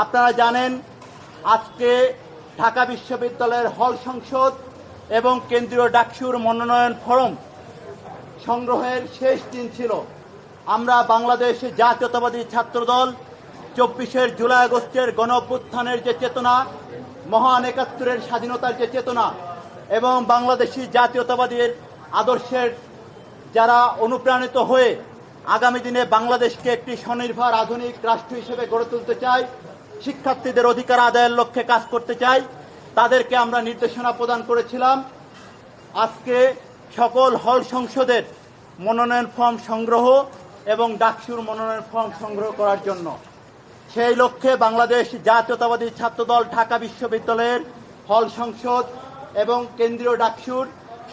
আপনারা জানেন, আজকে ঢাকা বিশ্ববিদ্যালয়ের হল সংসদ এবং কেন্দ্রীয় ডাকসুর মনোনয়ন ফরম সংগ্রহের শেষ দিন ছিল। আমরা বাংলাদেশ জাতীয়তাবাদী ছাত্রদল চব্বিশের জুলাই আগস্টের গণ যে চেতনা, মহান একাত্তরের স্বাধীনতার যে চেতনা এবং বাংলাদেশি জাতীয়তাবাদীর আদর্শের যারা অনুপ্রাণিত হয়ে আগামী দিনে বাংলাদেশকে একটি স্বনির্ভর আধুনিক রাষ্ট্র হিসেবে গড়ে তুলতে চাই শিক্ষার্থীদের অধিকার আদায়ের লক্ষ্যে কাজ করতে চাই। তাদেরকে আমরা নির্দেশনা প্রদান করেছিলাম। আজকে সকল হল সংসদের মনোনয়ন ফর্ম সংগ্রহ এবং ডাকসুর মনোনয়ন ফর্ম সংগ্রহ করার জন্য। সেই লক্ষ্যে বাংলাদেশ জাতীয়তাবাদী ছাত্রদল ঢাকা বিশ্ববিদ্যালয়ের হল সংসদ এবং কেন্দ্রীয় ডাকসুর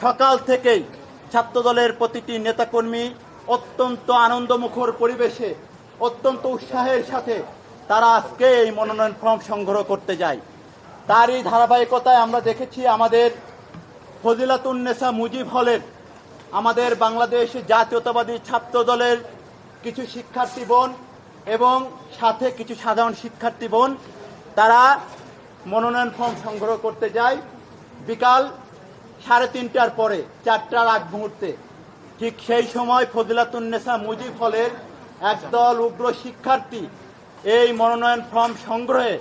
সকাল থেকেই ছাত্রদলের প্রতিটি নেতাকর্মী অত্যন্ত আনন্দমুখর পরিবেশে, অত্যন্ত উৎসাহের সাথে তারা আজকে এই মনোনয়ন ফর্ম সংগ্রহ করতে যায়। তারই ধারাবাহিকতায় আমরা দেখেছি আমাদের ফজিলাতুন্নেসা মুজিব হলের, আমাদের বাংলাদেশ জাতীয়তাবাদী ছাত্র দলের কিছু শিক্ষার্থী বোন এবং সাথে কিছু সাধারণ শিক্ষার্থী বোন, তারা মনোনয়ন ফর্ম সংগ্রহ করতে যায় বিকাল সাড়ে তিনটার পরে, চারটার আগ মুহূর্তে। ঠিক সেই সময় ফজিলাতুন্নেসা মুজিব হলের একদল উগ্র শিক্ষার্থী এই মনোনয়ন ফর্ম সংগ্রহে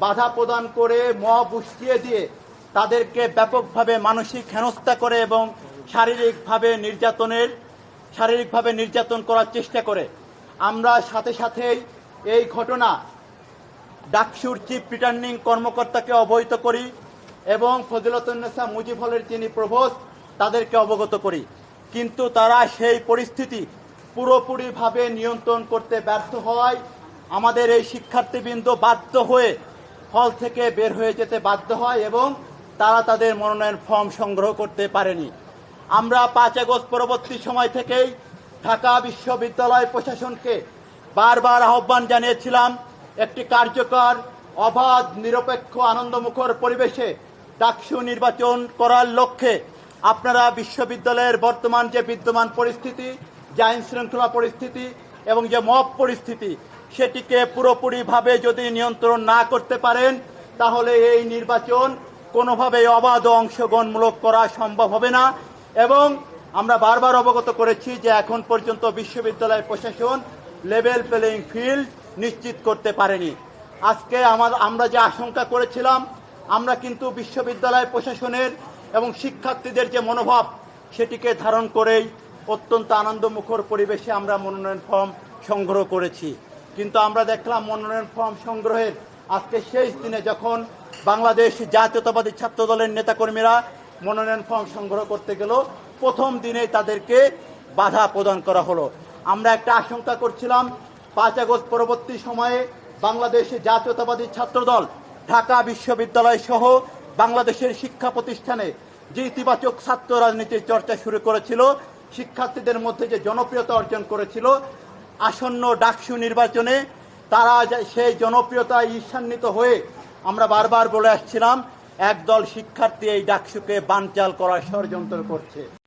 বাধা প্রদান করে উস্কিয়ে দিয়ে তাদেরকে ব্যাপকভাবে মানসিক হেনস্থা করে এবং শারীরিকভাবে নির্যাতনের, শারীরিকভাবে নির্যাতন করার চেষ্টা করে। আমরা সাথে সাথেই এই ঘটনা ডাকসুর চিফ রিটার্নিং কর্মকর্তাকে অবহিত করি এবং ফজিলতুন্নেসা মুজিব হলের যিনি প্রভোস্ট তাদেরকে অবগত করি। কিন্তু তারা সেই পরিস্থিতি পুরোপুরিভাবে নিয়ন্ত্রণ করতে ব্যর্থ হওয়ায় আমাদের এই শিক্ষার্থীবৃন্দ বাধ্য হয়ে হল থেকে বের হয়ে যেতে বাধ্য হয় এবং তারা তাদের মনোনয়ন ফর্ম সংগ্রহ করতে পারেনি। আমরা পাঁচ আগস্ট পরবর্তী সময় থেকেই ঢাকা বিশ্ববিদ্যালয় প্রশাসনকে বারবার আহ্বান জানিয়েছিলাম, একটি কার্যকর, অবাধ, নিরপেক্ষ, আনন্দমুখর পরিবেশে ডাকসু নির্বাচন করার লক্ষ্যে আপনারা বিশ্ববিদ্যালয়ের বর্তমান যে বিদ্যমান পরিস্থিতি, যে আইন শৃঙ্খলা পরিস্থিতি এবং যে মব পরিস্থিতি সেটিকে পুরোপুরিভাবে যদি নিয়ন্ত্রণ না করতে পারেন, তাহলে এই নির্বাচন কোনোভাবেই অবাধ অংশগ্রহণমূলক করা সম্ভব হবে না। এবং আমরা বারবার অবগত করেছি যে এখন পর্যন্ত বিশ্ববিদ্যালয় প্রশাসন লেভেল প্লেইং ফিল্ড নিশ্চিত করতে পারেনি। আজকে আমার আমরা যে আশঙ্কা করেছিলাম, আমরা কিন্তু বিশ্ববিদ্যালয় প্রশাসনের এবং শিক্ষার্থীদের যে মনোভাব, সেটিকে ধারণ করেই অত্যন্ত আনন্দমুখর পরিবেশে আমরা মনোনয়ন ফর্ম সংগ্রহ করেছি। কিন্তু আমরা দেখলাম মনোনয়ন ফর্ম সংগ্রহের আজকে শেষ দিনে যখন বাংলাদেশ জাতীয়তাবাদী ছাত্র দলের নেতাকর্মীরা মনোনয়ন ফর্ম সংগ্রহ করতে গেল, প্রথম দিনেই তাদেরকে বাধা প্রদান করা হলো। আমরা একটা আশঙ্কা করছিলাম, পাঁচ আগস্ট পরবর্তী সময়ে বাংলাদেশ জাতীয়তাবাদী ছাত্রদল, ঢাকা বিশ্ববিদ্যালয় সহ বাংলাদেশের শিক্ষা প্রতিষ্ঠানে যে ইতিবাচক ছাত্র রাজনীতির চর্চা শুরু করেছিল, শিক্ষার্থীদের মধ্যে যে জনপ্রিয়তা অর্জন করেছিল আসন্ন ডাকসু নির্বাচনে তারা সেই জনপ্রিয়তায় ঈর্ষান্বিত হয়ে আমরা বারবার বলে আসছিলাম, একদল শিক্ষার্থী এই ডাকসুকে বানচাল করার ষড়যন্ত্র করছে।